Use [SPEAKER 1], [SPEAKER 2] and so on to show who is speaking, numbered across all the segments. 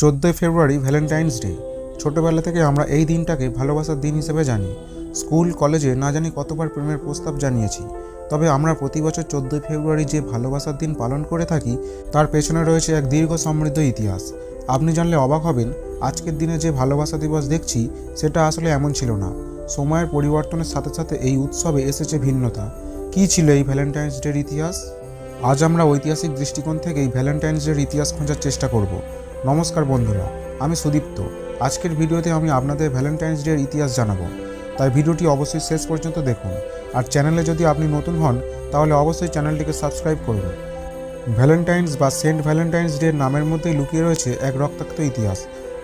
[SPEAKER 1] চোদ্দোই ফেব্রুয়ারি Valentine's day. ছোটোবেলা থেকে আমরা এই দিনটাকে ভালোবাসার দিন হিসেবে জানি। স্কুল, কলেজে না জানি কতবার প্রেমের প্রস্তাব জানিয়েছি। তবে আমরা প্রতি বছর চোদ্দোই ফেব্রুয়ারি যে ভালোবাসার দিন পালন করে থাকি, তার পেছনে রয়েছে এক দীর্ঘ সমৃদ্ধ ইতিহাস। আপনি জানলে অবাক হবেন, আজকের দিনে যে ভালোবাসা দিবস দেখছি, সেটা আসলে এমন ছিল না। সময়ের পরিবর্তনের সাথে সাথে এই উৎসবে এসেছে ভিন্নতা। কী ছিল এই ভ্যালেন্টাইন্স ডের ইতিহাস? আজ আমরা ঐতিহাসিক দৃষ্টিকোণ থেকে এই ভ্যালেন্টাইন্স ডের ইতিহাস খোঁজার চেষ্টা করব। নমস্কার বন্ধুরা, আমি সুদীপ্ত। আজকের ভিডিওতে আমি আপনাদের ভ্যালেন্টাইন্স ডের ইতিহাস জানাব। তাই ভিডিওটি অবশ্যই শেষ পর্যন্ত দেখুন। আর চ্যানেলে যদি আপনি নতুন হন, তাহলে অবশ্যই চ্যানেলটিকে সাবস্ক্রাইব করুন। ভ্যালেন্টাইন্স বা সেন্ট ভ্যালেন্টাইন্স ডের নামের মধ্যেই লুকিয়ে রয়েছে এক রক্তাক্ত ইতিহাস।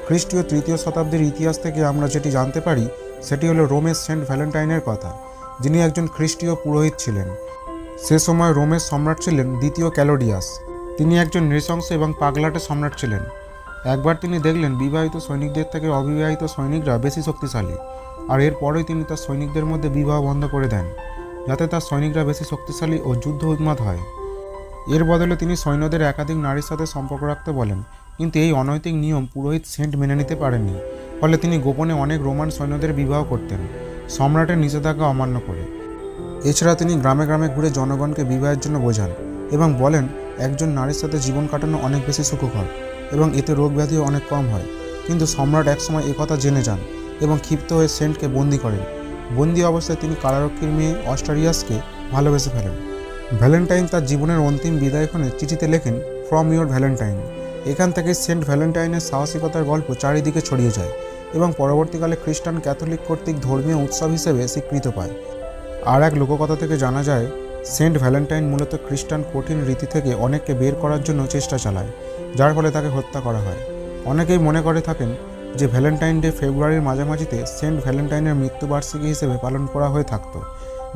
[SPEAKER 1] খ্রিস্টীয় তৃতীয় শতাব্দীর ইতিহাস থেকে আমরা যেটি জানতে পারি, সেটি হলো রোমের সেন্ট ভ্যালেন্টাইনের কথা, যিনি একজন খ্রিস্টীয় পুরোহিত ছিলেন। সে সময় রোমের সম্রাট ছিলেন দ্বিতীয় ক্যালোডিয়াস। তিনি একজন নৃশংস এবং পাগলাটে সম্রাট ছিলেন। একবার তিনি দেখলেন বিবাহিত সৈনিকদের থেকে অবিবাহিত সৈনিকরা বেশি শক্তিশালী, আর এরপরেই তিনি তার সৈনিকদের মধ্যে বিবাহ বন্ধ করে দেন, যাতে তার সৈনিকরা বেশি শক্তিশালী ও যুদ্ধ উন্মাদ হয়। এর বদলে তিনি সৈন্যদের একাধিক নারীর সাথে সম্পর্ক রাখতে বলেন, কিন্তু এই অনৈতিক নিয়ম পুরোহিত সেন্ট মেনে নিতে পারেননি, ফলে তিনি গোপনে অনেক রোমান সৈন্যদের বিবাহ করতেন, সম্রাটের নিষেধাজ্ঞা অমান্য করে। এছাড়া তিনি গ্রামে গ্রামে ঘুরে জনগণকে বিবাহের জন্য বোঝান এবং বলেন, একজন নারীর সাথে জীবন কাটানো অনেক বেশি সুখকর। এবং এতে রোগ ব্যাধিও অনেক কম হয়। কিন্তু সম্রাট একসময় একথা জেনে যান এবং ক্ষিপ্ত হয়ে সেন্টকে বন্দি করেন। বন্দি অবস্থায় তিনি কারারক্ষীর মেয়ে অস্টারিয়াসকে ভালোবেসে ফেলেন। ভ্যালেন্টাইন তার জীবনের অন্তিম বিদায়ক্ষণে চিঠিতে লেখেন, ফ্রম ইয়োর ভ্যালেন্টাইন। এখান থেকে সেন্ট ভ্যালেন্টাইনের সাহসিকতার গল্প চারিদিকে ছড়িয়ে যায় এবং পরবর্তীকালে খ্রিস্টান ক্যাথলিক কর্তৃক ধর্মীয় উৎসব হিসেবে স্বীকৃত পায়। আর এক লোককথা থেকে জানা যায় সেন্ট ভ্যালেন্টাইন মূলত খ্রিস্টান কঠিন রীতি থেকে অনেককে বের করার জন্য চেষ্টা চালায়, যার ফলে তাকে হত্যা করা হয়। অনেকেই মনে করে থাকেন যে ভ্যালেন্টাইন ডে ফেব্রুয়ারির মাঝামাঝিতে সেন্ট ভ্যালেন্টাইনের মৃত্যুবার্ষিকী হিসেবে পালন করা হয়ে থাকত,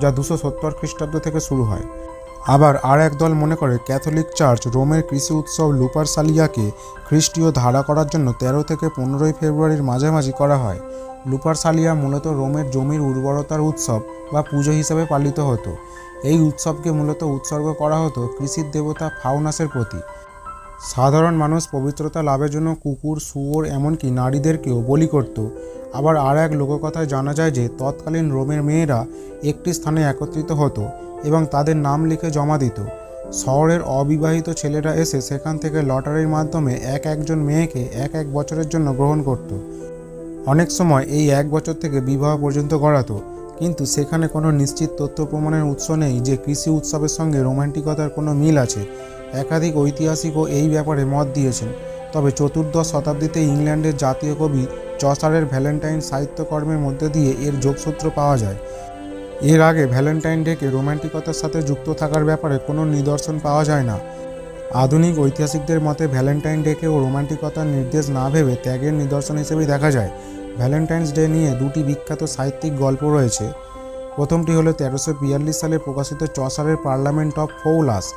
[SPEAKER 1] যা দুশো সত্তর খ্রিস্টাব্দ থেকে শুরু হয়। আবার আর এক দল মনে করে ক্যাথলিক চার্চ রোমের কৃষি উৎসব লুপার সালিয়াকে খ্রিস্টীয় ধারা করার জন্য তেরো থেকে পনেরোই ফেব্রুয়ারির মাঝামাঝি করা হয়। লুপার সালিয়া মূলত রোমের জমির উর্বরতার উৎসব বা পুজো হিসাবে পালিত হতো। এই উৎসবকে মূলত উৎসর্গ করা হতো কৃষির দেবতা ফাউনাসের প্রতি। সাধারণ মানুষ পবিত্রতা লাভের জন্য কুকুর, শুয়োর, এমনকি নারীদেরকেও বলি করত। আবার আর এক লোককথায় জানা যায় যে, তৎকালীন রোমের মেয়েরা একটি স্থানে একত্রিত হতো। এবং তাদের নাম লিখে জমা দিত। শহরের অবিবাহিত ছেলেরা এসে সেখান থেকে লটারির মাধ্যমে এক একজন মেয়েকে এক এক বছরের জন্য গ্রহণ করত। অনেক সময় এই এক বছর থেকে বিবাহ পর্যন্ত গড়াতো, কিন্তু সেখানে কোনো নিশ্চিত তথ্য প্রমাণের উৎস নেই যে কৃষি উৎসবের সঙ্গে রোমান্টিকতার কোনো মিল আছে। একাধিক ঐতিহাসিকও এই ব্যাপারে মত দিয়েছেন। তবে চতুর্দশ শতাব্দীতে ইংল্যান্ডের জাতীয় কবি চসারের ভ্যালেন্টাইন সাহিত্যকর্মের মধ্যে দিয়ে এর যোগসূত্র পাওয়া যায়। এর আগে ভ্যালেন্টাইন ডেকে রোম্যান্টিকতার সাথে যুক্ত থাকার ব্যাপারে কোনো নিদর্শন পাওয়া যায় না। আধুনিক ঐতিহাসিকদের মতে ভ্যালেন্টাইন ডেকেও রোমান্টিকতার নির্দেশ না ভেবে ত্যাগের নিদর্শন হিসেবেই দেখা যায়। ভ্যালেন্টাইন্স ডে নিয়ে দুটি বিখ্যাত সাহিত্যিক গল্প রয়েছে। প্রথমটি হলো তেরোশো বিয়াল্লিশ সালে প্রকাশিত চসারের পার্লামেন্ট অফ ফৌলাস।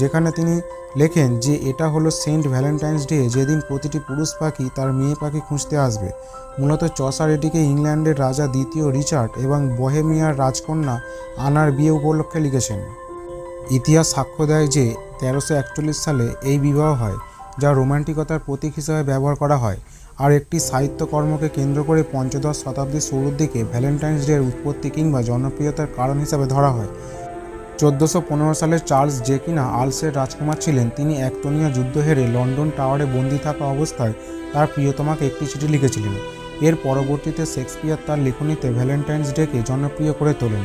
[SPEAKER 1] যেখানে তিনি লেখেন যে এটা হলো সেন্ট ভ্যালেন্টাইন্স ডে, যেদিন প্রতিটি পুরুষ পাখি তার মেয়ে পাখি খুঁজতে আসবে। মূলত চসার এটিকে ইংল্যান্ডের রাজা দ্বিতীয় রিচার্ড এবং বহেমিয়ার রাজকন্যা আনার বিয়ে উপলক্ষে লিখেছেন। ইতিহাস সাক্ষ্য দেয় যে তেরোশো একচল্লিশ সালে এই বিবাহ হয়, যা রোমান্টিকতার প্রতীক হিসাবে ব্যবহার করা হয়, আর একটি সাহিত্যকর্মকে কেন্দ্র করে পঞ্চদশ শতাব্দীর শুরুর দিকে ভ্যালেন্টাইন্স ডের উৎপত্তি কিংবা জনপ্রিয়তার কারণ হিসাবে ধরা হয়। চোদ্দোশো পনেরো সালে চার্লস যে কিনা আলসের রাজকুমার ছিলেন, তিনি একতনীয় যুদ্ধ হেরে লন্ডন টাওয়ারে বন্দি থাকা অবস্থায় তার প্রিয়তমাকে একটি চিঠি লিখেছিলেন। এর পরবর্তীতে শেক্সপিয়ার তার লেখনীতে ভ্যালেন্টাইন্স ডেকে জনপ্রিয় করে তোলেন।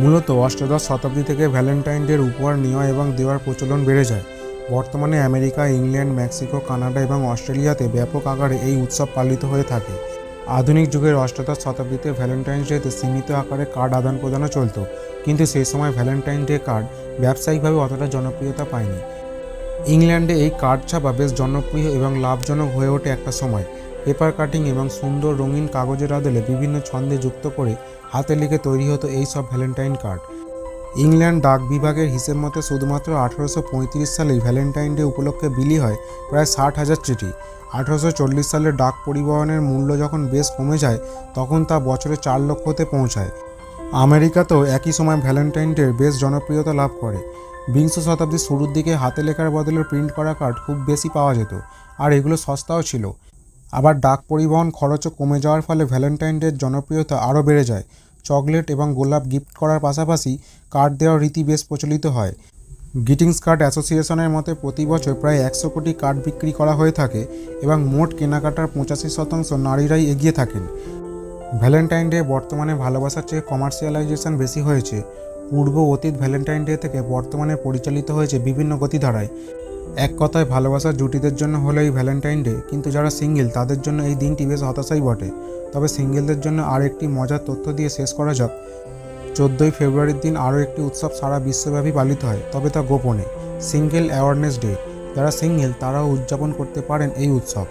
[SPEAKER 1] মূলত অষ্টাদশ শতাব্দী থেকে ভ্যালেন্টাইন ডের উপহার নেওয়া এবং দেওয়ার প্রচলন বেড়ে যায়। বর্তমানে আমেরিকা, ইংল্যান্ড, মেক্সিকো, কানাডা এবং অস্ট্রেলিয়াতে ব্যাপক আকারে এই উৎসব পালিত হয়ে থাকে। আধুনিক যুগের অষ্টাদশ শতাব্দীতে ভ্যালেন্টাইন্স ডেতে সীমিত আকারে কার্ড আদান প্রদানও চলত, কিন্তু সেই সময় ভ্যালেন্টাইন ডে কার্ড ব্যবসায়িকভাবে অতটা জনপ্রিয়তা পায়নি। ইংল্যান্ডে এই কার্ড ছাপা বেশ জনপ্রিয় এবং লাভজনক হয়ে ওঠে একটা সময়। পেপার কাটিং এবং সুন্দর রঙিন কাগজের আদলে বিভিন্ন ছন্দে যুক্ত করে হাতে লিখে তৈরি হতো এই সব ভ্যালেন্টাইন কার্ড ইংল্যান্ড ডাক বিভাগের হিসেব মতে শুধুমাত্র আঠারোশো পঁয়ত্রিশ সালেই ভ্যালেন্টাইন ডে উপলক্ষে বিলি হয় প্রায় ষাট হাজার চিঠি। আঠারোশো চল্লিশ সালে ডাক পরিবহনের মূল্য যখন বেশ কমে যায়, তখন তা বছরে চার লক্ষতে পৌঁছায়। আমেরিকাতেও একই সময় ভ্যালেন্টাইন ডে বেশ জনপ্রিয়তা লাভ করে। বিংশ শতাব্দীর শুরুর দিকে হাতে লেখার বদলে প্রিন্ট করা কার্ড খুব বেশি পাওয়া যেত, আর এগুলো সস্তাও ছিল। আবার ডাক পরিবহন খরচও কমে যাওয়ার ফলে ভ্যালেন্টাইন ডের জনপ্রিয়তা আরও বেড়ে যায়। চকলেট এবং গোলাপ গিফট করার পাশাপাশি কার্ড দেওয়ার রীতি বেশ প্রচলিত হয়। গ্রিটিংস কার্ড অ্যাসোসিয়েশনের মতে প্রতি বছর প্রায় একশো কোটি কার্ড বিক্রি করা হয়ে থাকে এবং মোট কেনাকাটার পঁচাশি শতাংশ নারীরাই এগিয়ে থাকেন। ভ্যালেন্টাইন ডে বর্তমানে ভালোবাসার চেয়ে কমার্শিয়ালাইজেশন বেশি হয়েছে। পূর্ব অতীত ভ্যালেন্টাইন ডে থেকে বর্তমানে পরিচালিত হয়েছে বিভিন্ন গতিধারায়। এক কথায় ভালোবাসার জুটিদের জন্য হলো এই ভ্যালেন্টাইন ডে, কিন্তু যারা সিঙ্গেল, তাদের জন্য এই দিনটি বেশ হতাশাই বটে। তবে সিঙ্গেলদের জন্য আর একটি মজার তথ্য দিয়ে শেষ করা যাক। চোদ্দোই ফেব্রুয়ারির দিন আরও একটি উৎসব সারা বিশ্বব্যাপী পালিত হয়, তবে তা গোপনে। সিঙ্গেল অ্যাওয়ারনেস ডে, যারা সিঙ্গেল, তারাও উদযাপন করতে পারেন এই উৎসব।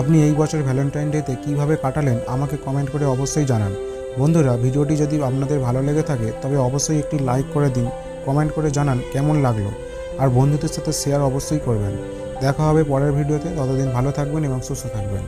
[SPEAKER 1] আপনি এই বছর ভ্যালেন্টাইন ডেতে কীভাবে কাটালেন, আমাকে কমেন্ট করে অবশ্যই জানান। বন্ধুরা, ভিডিওটি যদি আপনাদের ভালো লেগে থাকে, তবে অবশ্যই একটি লাইক করে দিন, কমেন্ট করে জানান কেমন লাগল। আর বন্ধুদের সাথে শেয়ার অবশ্যই করবেন। দেখা হবে পরের ভিডিওতে। ততদিন ভালো থাকবেন এবং সুস্থ থাকবেন।